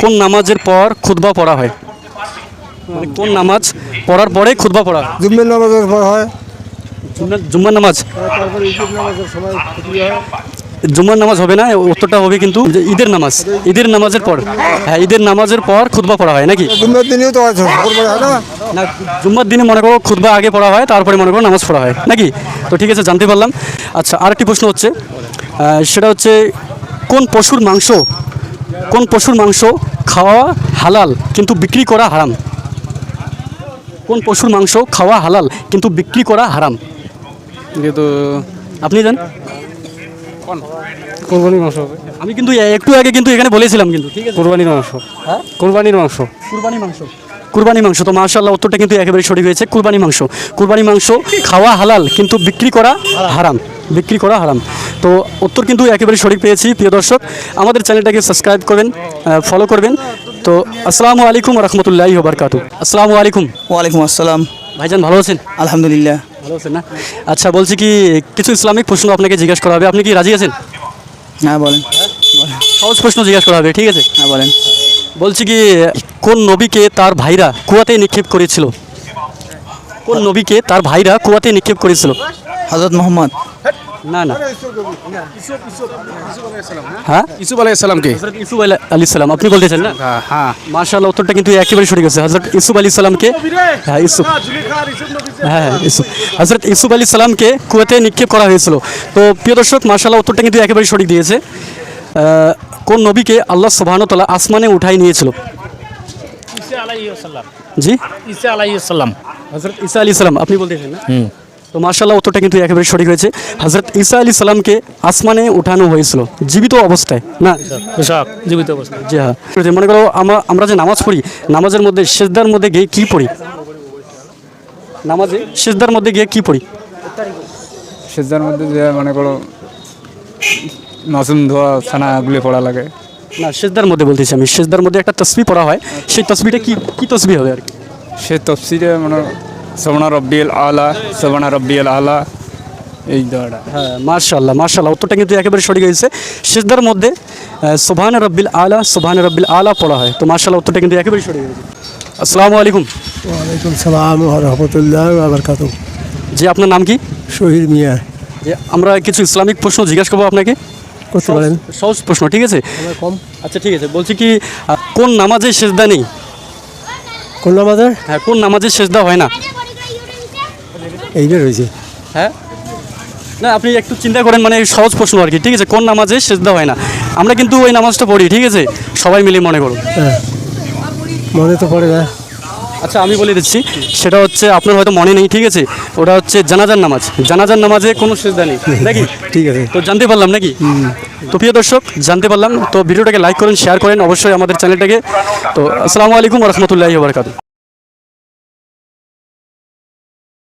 কোন নামাজের পর খুতবা পড়া হয়? মানে কোন নামাজ পড়ার পরে খুতবা পড়া হয়? জুম্মের নামাজের পর হয়। জুম্মার জুম্মার নামাজ? তারপরে ঈদের নামাজের সময় খুতবা হয়। জুম্মার নামাজ হবে না উত্তরটা হবে কিন্তু যে ঈদের নামাজ। ঈদের নামাজের পর। হ্যাঁ ঈদের নামাজের পর খুতবা পড়া হয় নাকি? জুম্মের দিনেও তো আছে না? না জুম্মার দিনে মনে করো খুতবা আগে পড়া হয় তারপরে মনে করো নামাজ পড়া হয় নাকি? তো ঠিক আছে জানতে পারলাম। আচ্ছা আরেকটি প্রশ্ন হচ্ছে সেটা হচ্ছে কোন পশুর মাংস কোন পশুর মাংস খাওয়া হালাল কিন্তু বিক্রি করা হারাম? কোন পশুর মাংস খাওয়া হালাল কিন্তু বিক্রি করা হারাম? কিন্তু আপনি জান কোরবানির মাংস আমি কিন্তু একটু আগে কিন্তু এখানে বলেছিলাম কিন্তু ঠিক আছে? কোরবানির মাংস। হ্যাঁ? কোরবানির মাংস। কুরবানি মাংস। কুরবানি মাংস তো মাশাআল্লাহ উত্তরটা কিন্তু একেবারে সঠিক হয়েছে। কুরবানি মাংস। কুরবানি মাংস খাওয়া হালাল কিন্তু বিক্রি করা হারাম। বিক্রি করা হারাম। তো উত্তর কিন্তু একেবারে সঠিক পেয়েছি প্রিয় দর্শক। আমাদের চ্যানেলটাকে সাবস্ক্রাইব করবেন ফলো করবেন। তো আসসালামু আলাইকুম রহমতুল্লাহি বারকাতু আসসালামু আলাইকুম। ওয়ালাইকুম আসসালাম। ভাইজান ভালো আছেন? আলহামদুলিল্লাহ। ভালো আছেন না? আচ্ছা বলছি কি কিছু ইসলামিক প্রশ্ন আপনাকে জিজ্ঞাসা করা হবে। আপনি কি রাজি আছেন? হ্যাঁ বলেন। সহজ প্রশ্ন জিজ্ঞাসা করা হবে ঠিক আছে? হ্যাঁ বলেন। বলছি কি কোন নবীকে তার ভাইরা কুয়াতে নিক্ষেপ করেছিল? কোন নবীকে তার ভাইরা কুয়াতে নিক্ষেপ করেছিল? হজরত মোহাম্মদ। না না। হ্যাঁ? ইসুফ আলাইসালামকে ইসুফ আলী আপনি বলতেছেন না? হ্যাঁ মার্শাল্লাহ উত্তরটা কিন্তু একেবারে সঠিক আছে। হজরত ইসুফ আলী সালামকে হ্যাঁ ইসুফ। হ্যাঁ হ্যাঁ ইসুফ। হজরত ইসুফ আলী সালামকে কুয়াতে নিক্ষেপ করা হয়েছিল। তো প্রিয় দর্শক মার্শাল্লাহ উত্তরটা কিন্তু একেবারে সঠিক দিয়েছে। কোন নবীকে আল্লাহ সুবহানতালা আসমানে উঠাই নিয়েছিল? জি? ঈসা আলাইসাল্লাম হজরত ঈসা আলী সালাম আপনি বলতেছেন না? তো মার্শাল্লাহ উত্তরটা কিন্তু একেবারে সঠিক হয়েছে। হজরত ঈসা আলী সালামকে আসমানে উঠানো হয়েছিল। জীবিত অবস্থায় না? জীবিত অবস্থা জি হ্যাঁ। মনে করো আমরা আমরা যে নামাজ পড়ি নামাজের মধ্যে সেজদার মধ্যে গিয়ে কি পড়ি? নামাজে সেজদার মধ্যে গিয়ে কি পড়ি? সেজার মধ্যে যে মনে করো মাসুম ধোয়া ছানাগুলি পড়া লাগে। না সেজদার মধ্যে বলতেছি আমি। সেজদার মধ্যে একটা তসবি পড়া হয়। সেই তসবিটা কি কি তসবি হবে আর কি? সে তফসিরে মানে সবনা রব্বিল আলা সবনা রব্বিল আলা। এই দোয়াটা। হ্যাঁ মার্শাল্লাহ মার্শাল্লাহ উত্তরটা কিন্তু একেবারে সঠিক হয়েছে। সেজদার মধ্যে সোভান রব্বিল আলা সোভান রব্বিল আলা পড়া হয়। তো মার্শাল্লাহ উত্তরটা কিন্তু একেবারে সঠিক হয়েছে। আসসালামু আলাইকুম। ওয়ালাইকুম সালাম রহমতুল্লাহ বাবরকাত জি আপনার নাম কি? শহীদ মিয়া। যে আমরা কিছু ইসলামিক প্রশ্ন জিজ্ঞাসা করব আপনাকে। করতে পারেন। সহজ প্রশ্ন ঠিক আছে? কম। আচ্ছা ঠিক আছে। বলছি কি কোন নামাজে সেজদা নেই? কোন নামাজের হ্যাঁ কোন নামাজে সেজদা হয় না? এইবার হয়েছে হ্যাঁ? না আপনি একটু চিন্তা করেন মানে সহজ প্রশ্ন আর কি ঠিক আছে? কোন নামাজে সেজদা হয় না? আমরা কিন্তু ওই নামাজটা পড়ি ঠিক আছে? সবাই মিলে মনে করুন। হ্যাঁ। মনে তো পড়ে না। আচ্ছা আমি বলে দিচ্ছি সেটা হচ্ছে আপনার হয়তো মনে নেই ঠিক আছে? ওটা হচ্ছে জানাজার নামাজ। জানাজার নামাজে কোনো সেজদা নেই নাকি? ঠিক আছে। তো জানতে পারলাম নাকি? তো প্রিয় দর্শক জানতে পারলাম। তো ভিডিওটাকে লাইক করেন শেয়ার করেন অবশ্যই আমাদের চ্যানেলটাকে তো আসসালামু আলাইকুম রহমতুল্লাহি বারকাতু